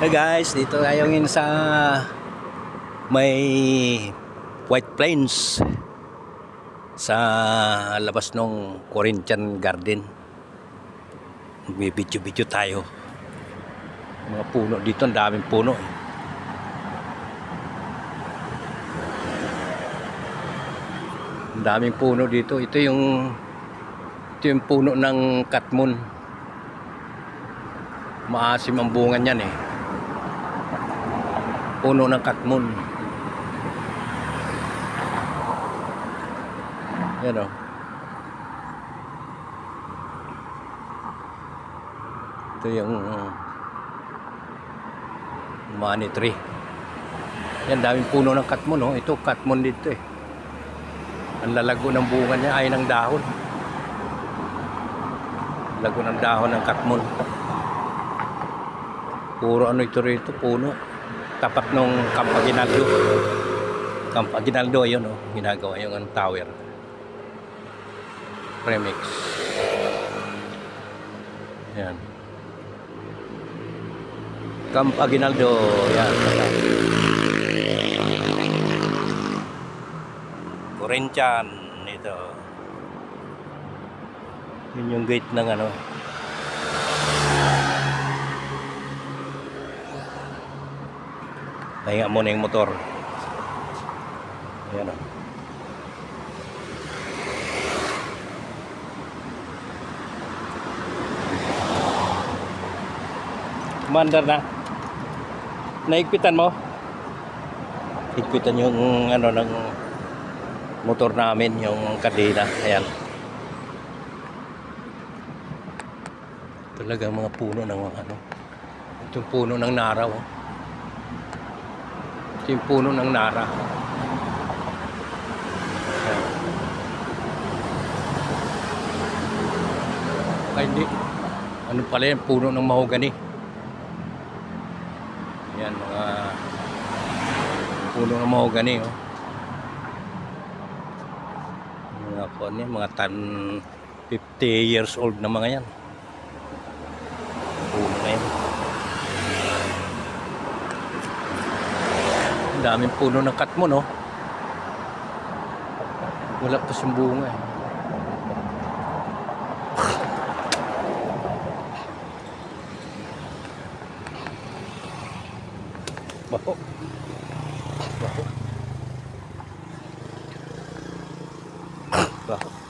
Hey guys, dito tayo ngayon sa may White Plains sa labas ng Corinthian Garden. May video-video tayo. Mga puno dito, ang daming puno. eh. Ang daming puno dito. Ito yung ito yung puno ng katmon. Maasim ang bunga niyan eh. Puno ng katmon. Yan o. Ito yung money tree. Yan, daming puno ng katmon. Oh. Ito, katmon dito eh. Ang lalago ng bunga niya ay ng dahon. Lago ng dahon ng katmon. Puro ano ito rito, puno. Tapat nung Campaginaldo. Campaginaldo, yun oh. Ginagawa yung ang tower. Premix. Yan. Campaginaldo. Yan. Corinthian. Ito. Yun yung gate ng ano. Pahinga muna yung motor. Ayan o. Commander na. Naigpitan mo? Higpitan yung ano ng motor namin, yung kadena. Ayan. Talagang mga puno ng ano. Ito yung puno ng naraw. oh. Ito yung puno ng nara. Ay, hindi. Ano pala yan? Puno ng mahogani. Yan, mga puno ng mahogani, oh. Mga yan, mga tan 50 years old na mga yan. Puno na yan. Ang daming puno ng katmo, no? Wala pa siyang bunga, eh. Baho. Baho. Baho.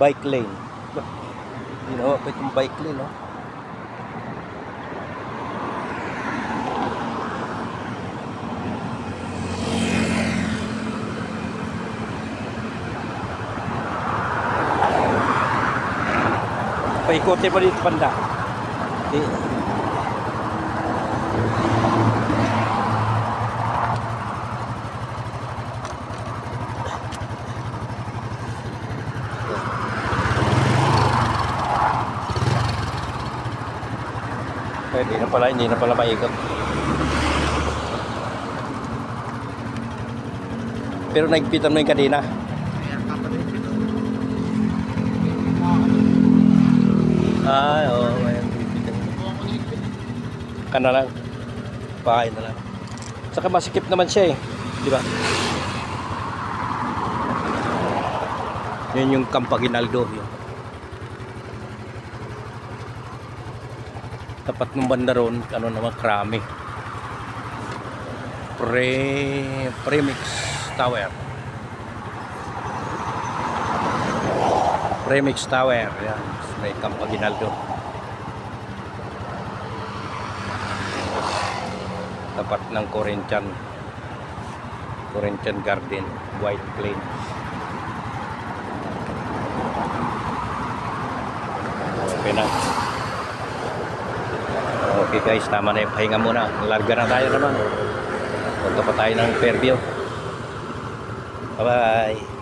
Bike lane. Ginawa pa itong bike lane, no? Paikotin pa dito banda. Di. Pwede na pala, hindi na pala maikot. Pero nagpitan mo yung kadena. Ah, oo. Oh, ayan. Ka na lang. Pakain na lang. Saka masikip naman siya eh. Di ba? Yun yung Campaginaldo. Yun. Tapat ng banda ron, ano naman, krami. Pre, Premix Tower. Premix Tower. Yan. May Campaginaldo. Tapat ng Corinthian. Corinthian Garden. White Plains. Okay na. Okay guys, tama na yung pahinga muna. Larga na tayo naman. Punta pa tayo ng Fairview. Bye-bye.